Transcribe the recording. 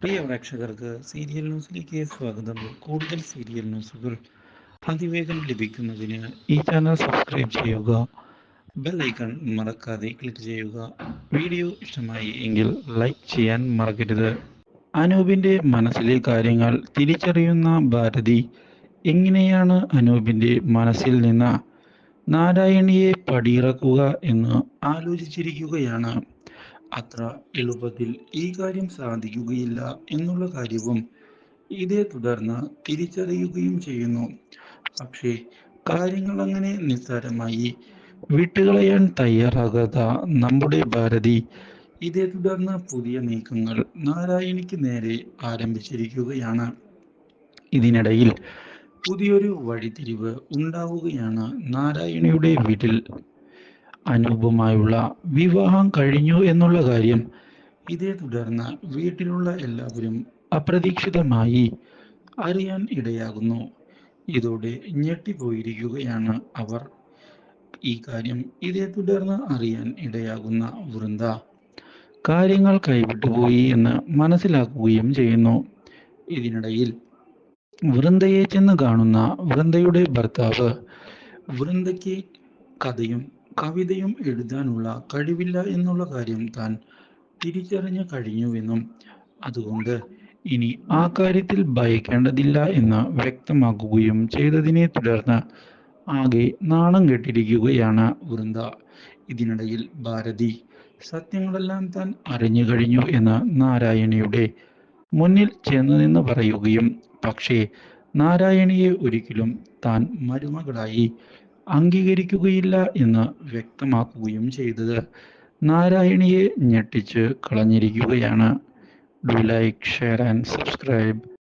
പ്രിയ പ്രേക്ഷകർക്ക് സീരിയൽ ന്യൂസിലേക്ക് സ്വാഗതം. കൂടുതൽ സീരിയൽ ന്യൂസുകൾ അതിവേഗം ലഭിക്കുന്നതിന് ഈ ചാനൽ സബ്സ്ക്രൈബ് ചെയ്യുക ബെൽ ഐക്കൺ മറക്കാതെ ക്ലിക്ക് ചെയ്യുക. വീഡിയോ ഇഷ്ടമായി എങ്കിൽ ലൈക്ക് ചെയ്യാൻ മറക്കരുത്. അനൂപിന്റെ മനസ്സിലെ കാര്യങ്ങൾ തിരിച്ചറിയുന്ന ഭാരതി എങ്ങനെയാണ് അനൂപിന്റെ മനസ്സിൽ നിന്ന് നാരായണിയെ പടിയിറക്കുക എന്ന് ആലോചിച്ചിരിക്കുകയാണ്. അത്ര എളുപ്പത്തിൽ ഈ കാര്യം സാധിക്കുകയില്ല എന്നുള്ള കാര്യവും ഇതേ തുടർന്ന് തിരിച്ചറിയുകയും ചെയ്യുന്നു. പക്ഷേ കാര്യങ്ങൾ അങ്ങനെ നിസ്സാരമായി വിട്ടുകളയാൻ തയ്യാറാകാത്ത നമ്മുടെ ഭാരതി ഇതേ തുടർന്ന് പുതിയ നീക്കങ്ങൾ നാരായണിക്ക് നേരെ ആരംഭിച്ചിരിക്കുകയാണ്. ഇതിനിടയിൽ പുതിയൊരു വഴിതിരിവ് ഉണ്ടാവുകയാണ് നാരായണിയുടെ വീട്ടിൽ അനൂപുമായുള്ള വിവാഹം കഴിഞ്ഞു എന്നുള്ള കാര്യം ഇതേ തുടർന്ന് വീട്ടിലുള്ള എല്ലാവരും അപ്രതീക്ഷിതമായി അറിയാൻ ഇടയാകുന്നു. ഇതോടെ ഞെട്ടിപ്പോയിരിക്കുകയാണ് അവർ. ഈ കാര്യം ഇതേ തുടർന്ന് അറിയാൻ ഇടയാകുന്ന വൃന്ദ. കാര്യങ്ങൾ കൈവിട്ടുപോയി എന്ന് മനസ്സിലാക്കുകയും ചെയ്യുന്നു. ഇതിനിടയിൽ വൃന്ദയെ ചെന്ന് കാണുന്ന വൃന്ദയുടെ ഭർത്താവ് വൃന്ദയ്ക്ക് കഥയും കവിതയും എഴുതാനുള്ള കഴിവില്ല എന്നുള്ള കാര്യം താൻ തിരിച്ചറിഞ്ഞു കഴിഞ്ഞുവെന്നും അതുകൊണ്ട് ഇനി ആ കാര്യത്തിൽ ഭയക്കേണ്ടതില്ല എന്ന് വ്യക്തമാക്കുകയും ചെയ്തതിനെ തുടർന്ന് ആകെ നാണം കെട്ടിരിക്കുകയാണ് വൃന്ദ. ഇതിനിടയിൽ ഭാരതി സത്യങ്ങളെല്ലാം താൻ അറിഞ്ഞു കഴിഞ്ഞു എന്ന് നാരായണിയുടെ മുന്നിൽ ചെന്നു നിന്ന് പറയുകയും പക്ഷേ നാരായണിയെ ഒരിക്കലും താൻ മരുമകളായി അംഗീകരിക്കുകയില്ല എന്ന് വ്യക്തമാക്കുകയും ചെയ്തത്. നാരായണിയെ ഞെട്ടിച്ച് കളഞ്ഞിരിക്കുകയാണ്. Do like share and subscribe